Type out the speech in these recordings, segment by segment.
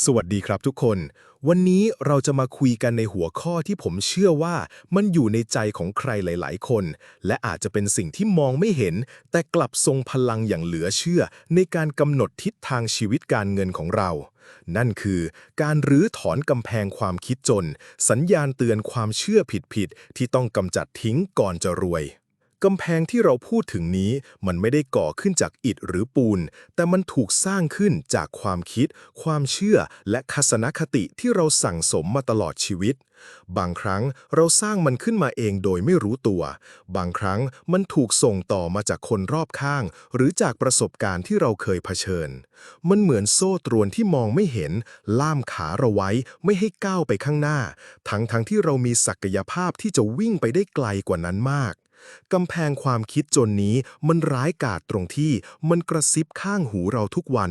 สวัสดีครับทุกคน วันนี้เราจะมาคุยกันในหัวข้อที่ผมเชื่อว่ามันอยู่ในใจของใครหลาย ๆ คน และอาจจะเป็นสิ่งที่มองไม่เห็น แต่กลับทรงพลังอย่างเหลือเชื่อ ในการกำหนดทิศทางชีวิตการเงินของเรา นั่นคือการรื้อถอนกำแพงความคิดจน สัญญาณเตือนความเชื่อผิด ๆ ที่ต้องกำจัดทิ้งก่อนจะรวย กำแพงที่เราพูดถึงนี้มันไม่ได้ก่อขึ้นจากอิฐหรือปูน แต่มันถูกสร้างขึ้นจากความคิด ความเชื่อ และทัศนคติที่เราสั่งสมมาตลอดชีวิต บางครั้งเราสร้างมันขึ้นมาเองโดยไม่รู้ตัว บางครั้งมันถูกส่งต่อมาจากคนรอบข้าง หรือจากประสบการณ์ที่เราเคยเผชิญ มันเหมือนโซ่ตรวนที่มองไม่เห็น ล่ามขาเราไว้ไม่ให้ก้าวไปข้างหน้า ทั้งทั้งที่เรามีศักยภาพที่จะวิ่งไปได้ไกลกว่านั้นมาก กำแพงความคิดจนนี้มันร้ายกาจตรงที่มันกระซิบข้างหูเราทุกวัน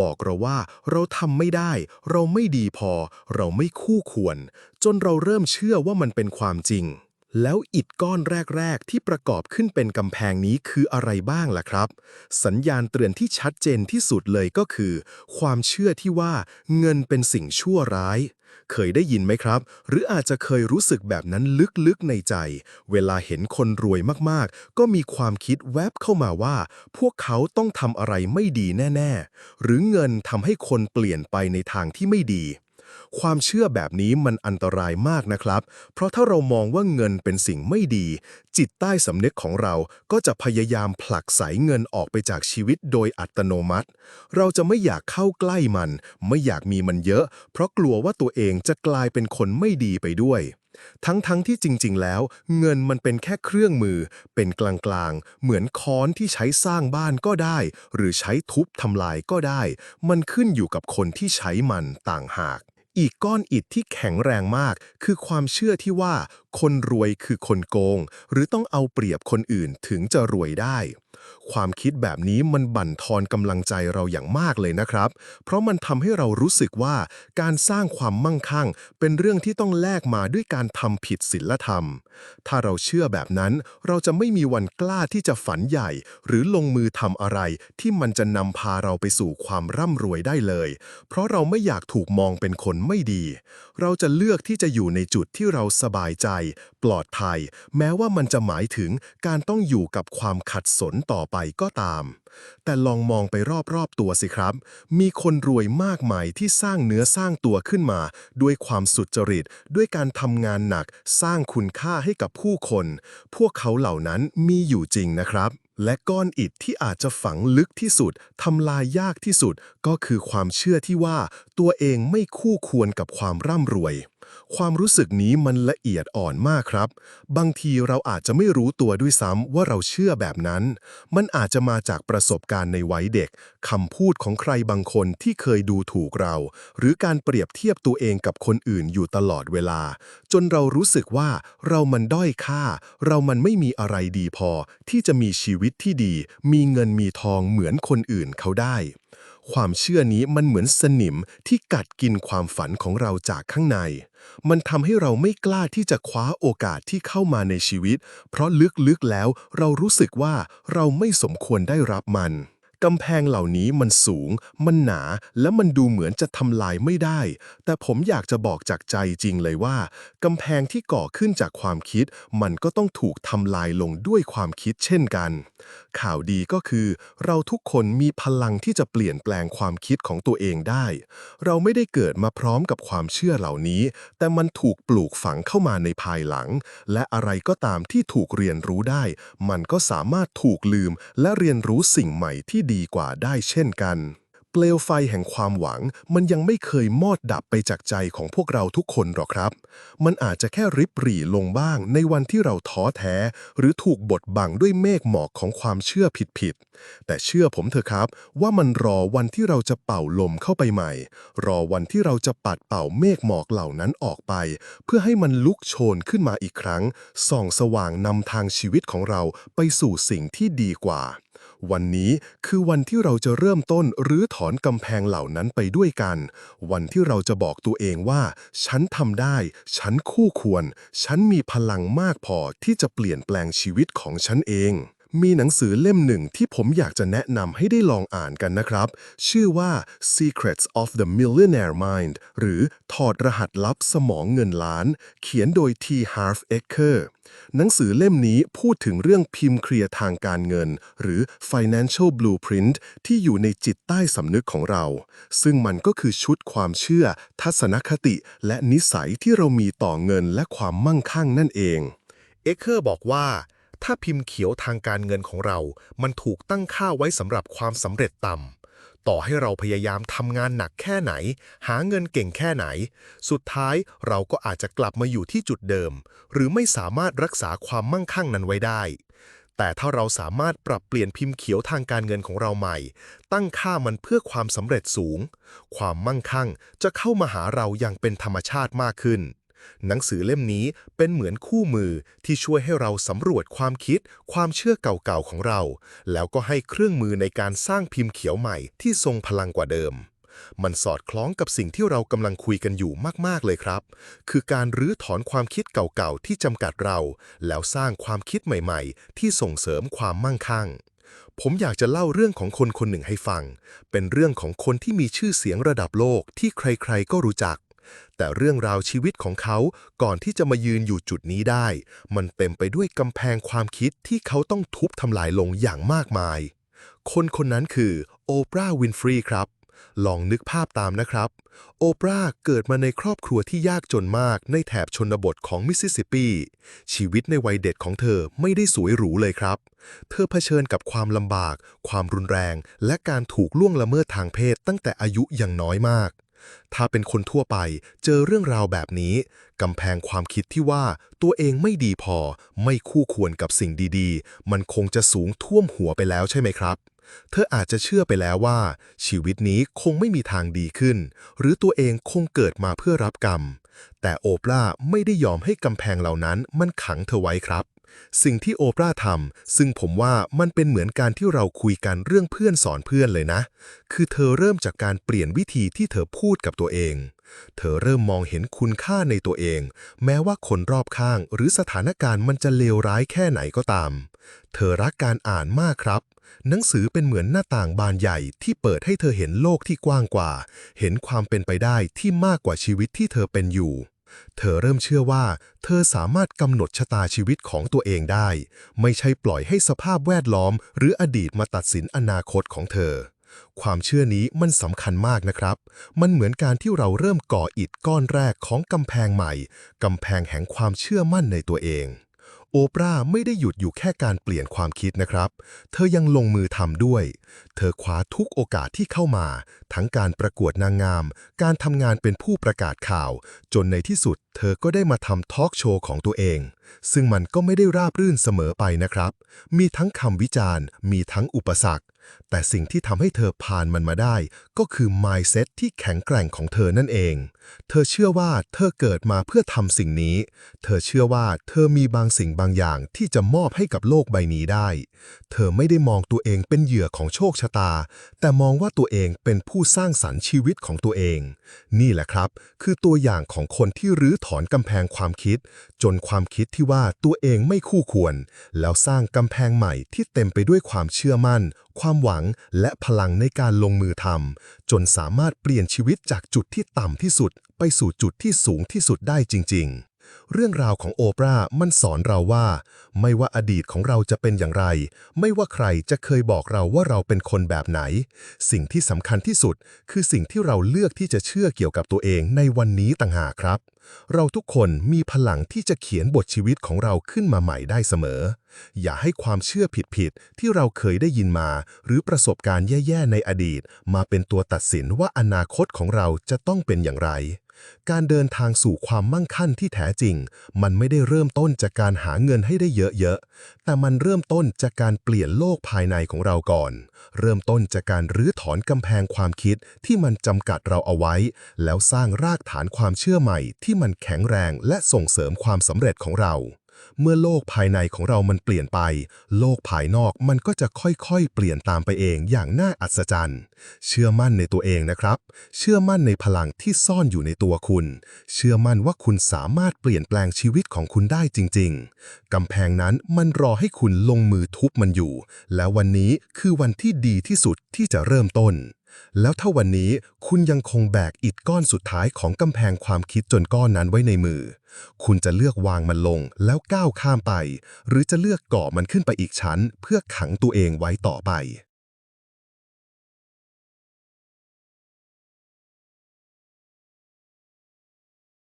บอกเราว่าเราทำไม่ได้ เราไม่ดีพอ เราไม่คู่ควร จนเราเริ่มเชื่อว่ามันเป็นความจริง แล้วอิฐก้อนแรก ๆ ที่ประกอบขึ้นเป็นกำแพงนี้คืออะไรบ้างล่ะครับ สัญญาณเตือนที่ชัดเจนที่สุดเลยก็คือ ความเชื่อที่ว่าเงินเป็นสิ่งชั่วร้าย เคยได้ยินไหมครับ หรืออาจจะเคยรู้สึกแบบนั้นลึกๆในใจ เวลาเห็นคนรวยมากๆ ก็มีความคิดแวบเข้ามาว่า พวกเขาต้องทำอะไรไม่ดีแน่ ๆ หรือเงินทำให้คนเปลี่ยนไปในทางที่ไม่ดี ความเชื่อแบบนี้มันอันตรายมากนะครับ เพราะถ้าเรามองว่าเงินเป็นสิ่งไม่ดี จิตใต้สำนึกของเราก็จะพยายามผลักไสเงินออกไปจากชีวิตโดยอัตโนมัติ เราจะไม่อยากเข้าใกล้มัน ไม่อยากมีมันเยอะ เพราะกลัวว่าตัวเองจะกลายเป็นคนไม่ดีไปด้วยทั้งๆทที่จริง ๆ แล้ว เงินมันเป็นแค่เครื่องมือ เป็นกลางๆ เหมือนค้อนที่ใช้สร้างบ้านก็ได้ หรือใช้ทุบทำลายก็ได้ มันขึ้นอยู่กับคนที่ใช้มันต่างหาก อีกก้อนอิดที่แข็งแรงมาก คือความเชื่อที่ว่า คนรวยคือคนโกง หรือต้องเอาเปรียบคนอื่นถึงจะรวยได้ ความคิดแบบนี้มันบั่นทอนกำลังใจเราอย่างมากเลยนะครับ เพราะมันทำให้เรารู้สึกว่าการสร้างความมั่งคั่ง เป็นเรื่องที่ต้องแลกมาด้วยการทำผิดศีลธรรม ถ้าเราเชื่อแบบนั้น เราจะไม่มีวันกล้าที่จะฝันใหญ่ หรือลงมือทำอะไร ที่มันจะนำพาเราไปสู่ความร่ำรวยได้เลย เพราะเราไม่อยากถูกมองเป็นคนไม่ดี เราจะเลือกที่จะอยู่ในจุดที่เราสบายใจ ปลอดภัย แม้ว่ามันจะหมายถึงการต้องอยู่กับความขัดสนต่อ่อไปก็ตาม แต่ลองมองไปรอบๆตัวสิครับ มีคนรวยมากมายที่สร้างเนื้อสร้างตัวขึ้นมา ด้วยความสุจริต ด้วยการทำงานหนัก สร้างคุณค่าให้กับผู้คน พวกเขาเหล่านั้นมีอยู่จริงนะครับ และก้อนอิฐที่อาจจะฝังลึกที่สุดทำลายยากที่สุด ก็คือความเชื่อที่ว่า ตัวเองไม่คู่ควรกับความร่ำรวย ความรู้สึกนี้มันละเอียดอ่อนมากครับ บางทีเราอาจจะไม่รู้ตัวด้วยซ้ำว่าเราเชื่อแบบนั้น มันอาจจะมาจากประสบการณ์ในวัยเด็กคำพูดของใครบางคนที่เคยดูถูกเรา หรือการเปรียบเทียบตัวเองกับคนอื่นอยู่ตลอดเวลา จนเรารู้สึกว่าเรามันด้อยค่า เรามันไม่มีอะไรดีพอ ที่จะมีชีวิตที่ดี มีเงินมีทองเหมือนคนอื่นเขาได้ ความเชื่อนี้มันเหมือนสนิมที่กัดกินความฝันของเราจากข้างใน มันทำให้เราไม่กล้าที่จะคว้าโอกาสที่เข้ามาในชีวิต เพราะลึกๆแล้วเรารู้สึกว่าเราไม่สมควรได้รับมันกำแพงเหล่านี้มันสูง มันหนา และมันดูเหมือนจะทำลายไม่ได้ แต่ผมอยากจะบอกจากใจจริงเลยว่ากำแพงที่ก่อขึ้นจากความคิด มันก็ต้องถูกทำลายลงด้วยความคิดเช่นกัน ข่าวดีก็คือ เราทุกคนมีพลังที่จะเปลี่ยนแปลงความคิดของตัวเองได้ เราไม่ได้เกิดมาพร้อมกับความเชื่อเหล่านี้ แต่มันถูกปลูกฝังเข้ามาในภายหลัง และอะไรก็ตามที่ถูกเรียนรู้ได้ มันก็สามารถถูกลืมและเรียนรู้สิ่งใหม่ที่ดีกว่าได้เช่นกัน เปลวไฟแห่งความหวัง มันยังไม่เคยมอดดับไปจากใจของพวกเราทุกคนหรอกครับ มันอาจจะแค่ริบหรี่ลงบ้างในวันที่เราท้อแท้ หรือถูกบดบังด้วยเมฆหมอกของความเชื่อผิดๆแต่เชื่อผมเถอะครับ ว่ามันรอวันที่เราจะเป่าลมเข้าไปใหม่ รอวันที่เราจะปัดเป่าเมฆหมอกเหล่านั้นออกไป เพื่อให้มันลุกโชนขึ้นมาอีกครั้งส่องสว่างนำทางชีวิตของเราไปสู่สิ่งที่ดีกว่า วันนี้คือวันที่เราจะเริ่มต้นหรือถอนกำแพงเหล่านั้นไปด้วยกัน วันที่เราจะบอกตัวเองว่า ฉันทำได้ ฉันคู่ควร ฉันมีพลังมากพอที่จะเปลี่ยนแปลงชีวิตของฉันเอง มีหนังสือเล่มหนึ่งที่ผมอยากจะแนะนำให้ได้ลองอ่านกันนะครับ ชื่อว่า Secrets of the Millionaire Mind หรือถอดรหัสลับสมองเงินล้าน เขียนโดย T. Harv Eker หนังสือเล่มนี้พูดถึงเรื่องพิมพ์เคลียร์ทางการเงิน หรือ financial blueprint ที่อยู่ในจิตใต้สำนึกของเรา ซึ่งมันก็คือชุดความเชื่อ ทัศนคติและนิสัยที่เรามีต่อเงินและความมั่งคั่งนั่นเอง เอเคอร์บอกว่า ถ้าพิมพ์เขียวทางการเงินของเรา มันถูกตั้งค่าไว้สำหรับความสำเร็จต่ำ ต่อให้เราพยายามทำงานหนักแค่ไหน หาเงินเก่งแค่ไหน สุดท้ายเราก็อาจจะกลับมาอยู่ที่จุดเดิม หรือไม่สามารถรักษาความมั่งคั่งนั้นไว้ได้ แต่ถ้าเราสามารถปรับเปลี่ยนพิมพ์เขียวทางการเงินของเราใหม่ ตั้งค่ามันเพื่อความสำเร็จสูง ความมั่งคั่งจะเข้ามาหาเราอย่างเป็นธรรมชาติมากขึ้น หนังสือเล่มนี้เป็นเหมือนคู่มือที่ช่วยให้เราสำรวจความคิด ความเชื่อเก่าๆของเรา แล้วก็ให้เครื่องมือในการสร้างพิมพ์เขียวใหม่ที่ทรงพลังกว่าเดิม มันสอดคล้องกับสิ่งที่เรากำลังคุยกันอยู่มากๆเลยครับ คือการรื้อถอนความคิดเก่าๆที่จำกัดเรา แล้วสร้างความคิดใหม่ๆ ที่ส่งเสริมความมั่งคั่งผมอยากจะเล่าเรื่องของคนคนหนึ่งให้ฟัง เป็นเรื่องของคนที่มีชื่อเสียงระดับโลกที่ใครๆก็รู้จัก แต่เรื่องราวชีวิตของเขาก่อนที่จะมายืนอยู่จุดนี้ได้ มันเต็มไปด้วยกำแพงความคิดที่เขาต้องทุบทำลายลงอย่างมากมาย คนคนนั้นคือโอปราห์วินฟรีครับ ลองนึกภาพตามนะครับ โอปราห์เกิดมาในครอบครัวที่ยากจนมากในแถบชนบทของมิสซิสซิปปี ชีวิตในวัยเด็กของเธอไม่ได้สวยหรูเลยครับ เธอเผชิญกับความลำบาก ความรุนแรง และการถูกล่วงละเมิดทางเพศตั้งแต่อายุยังน้อยมาก ถ้าเป็นคนทั่วไปเจอเรื่องราวแบบนี้กำแพงความคิดที่ว่าตัวเองไม่ดีพอ ไม่คู่ควรกับสิ่งดีๆ มันคงจะสูงท่วมหัวไปแล้วใช่ไหมครับ เธออาจจะเชื่อไปแล้วว่า ชีวิตนี้คงไม่มีทางดีขึ้น หรือตัวเองคงเกิดมาเพื่อรับกรรม แต่โอปราไม่ได้ยอมให้กำแพงเหล่านั้นมันขังเธอไว้ครับ สิ่งที่โอปราห์ทำซึ่งผมว่ามันเป็นเหมือนการที่เราคุยกันเรื่องเพื่อนสอนเพื่อนเลยนะ คือเธอเริ่มจากการเปลี่ยนวิธีที่เธอพูดกับตัวเอง เธอเริ่มมองเห็นคุณค่าในตัวเอง แม้ว่าคนรอบข้าง หรือสถานการณ์มันจะเลวร้ายแค่ไหนก็ตาม เธอรักการอ่านมากครับหนังสือเป็นเหมือนหน้าต่างบานใหญ่ที่เปิดให้เธอเห็นโลกที่กว้างกว่า เห็นความเป็นไปได้ที่มากกว่าชีวิตที่เธอเป็นอยู่ เธอเริ่มเชื่อว่า เธอสามารถกำหนดชะตาชีวิตของตัวเองได้ ไม่ใช่ปล่อยให้สภาพแวดล้อม หรืออดีตมาตัดสินอนาคตของเธอ ความเชื่อนี้มันสำคัญมากนะครับ มันเหมือนการที่เราเริ่มก่ออิฐก้อนแรกของกำแพงใหม่ กำแพงแห่งความเชื่อมั่นในตัวเอง โอปราไม่ได้หยุดอยู่แค่การเปลี่ยนความคิดนะครับ เธอยังลงมือทำด้วย เธอคว้าทุกโอกาสที่เข้ามา ทั้งการประกวดนางงาม การทำงานเป็นผู้ประกาศข่าว จนในที่สุด เธอก็ได้มาทำทอล์กโชว์ของตัวเอง ซึ่งมันก็ไม่ได้ราบรื่นเสมอไปนะครับ มีทั้งคำวิจารณ์ มีทั้งอุปสรรค แต่สิ่งที่ทำให้เธอผ่านมันมาได้ ก็คือ mindset ที่แข็งแกร่งของเธอนั่นเอง เธอเชื่อว่าเธอเกิดมาเพื่อทำสิ่งนี้ เธอเชื่อว่าเธอมีบางสิ่งบางอย่างที่จะมอบให้กับโลกใบนี้ได้ เธอไม่ได้มองตัวเองเป็นเหยื่อของโชคชะตา แต่มองว่าตัวเองเป็นผู้สร้างสรรค์ชีวิตของตัวเอง นี่แหละครับ คือตัวอย่างของคนที่รื้อถอนกำแพงความคิด จนความคิดที่ว่าตัวเองไม่คู่ควร แล้วสร้างกำแพงใหม่ที่เต็มไปด้วยความเชื่อมั่นความหวังและพลังในการลงมือทำจนสามารถเปลี่ยนชีวิตจากจุดที่ต่ำที่สุด ไปสู่จุดที่สูงที่สุดได้จริง ๆ เรื่องราวของโอปรามันสอนเราว่า ไม่ว่าอดีตของเราจะเป็นอย่างไร ไม่ว่าใครจะเคยบอกเราว่าเราเป็นคนแบบไหน สิ่งที่สำคัญที่สุด คือสิ่งที่เราเลือกที่จะเชื่อเกี่ยวกับตัวเองในวันนี้ต่างหากครับ เราทุกคนมีพลังที่จะเขียนบทชีวิตของเราขึ้นมาใหม่ได้เสมอ อย่าให้ความเชื่อผิดๆที่เราเคยได้ยินมา หรือประสบการณ์แย่ๆในอดีต มาเป็นตัวตัดสินว่าอนาคตของเราจะต้องเป็นอย่างไร การเดินทางสู่ความมั่งคั่งที่แท้จริง มันไม่ได้เริ่มต้นจากการหาเงินให้ได้เยอะๆ แต่มันเริ่มต้นจากการเปลี่ยนโลกภายในของเราก่อน เริ่มต้นจากการรื้อถอนกำแพงความคิดที่มันจำกัดเราเอาไว้ แล้วสร้างรากฐานความเชื่อใหม่ที่มันแข็งแรงและส่งเสริมความสำเร็จของเรา เมื่อโลกภายในของเรามันเปลี่ยนไป โลกภายนอกมันก็จะค่อยๆ เปลี่ยนตามไปเองอย่างน่าอัศจรรย์ เชื่อมั่นในตัวเองนะครับ เชื่อมั่นในพลังที่ซ่อนอยู่ในตัวคุณ เชื่อมั่นว่าคุณสามารถเปลี่ยนแปลงชีวิตของคุณได้จริง ๆ กำแพงนั้นมันรอให้คุณลงมือทุบมันอยู่ แล้ววันนี้คือวันที่ดีที่สุดที่จะเริ่มต้น แล้วถ้าวันนี้ คุณยังคงแบกอิฐก้อนสุดท้ายของกำแพงความคิดจนก้อนนั้นไว้ในมือ คุณจะเลือกวางมันลงแล้วก้าวข้ามไป หรือจะเลือกก่อมันขึ้นไปอีกชั้น เพื่อขังตัวเองไว้ต่อไป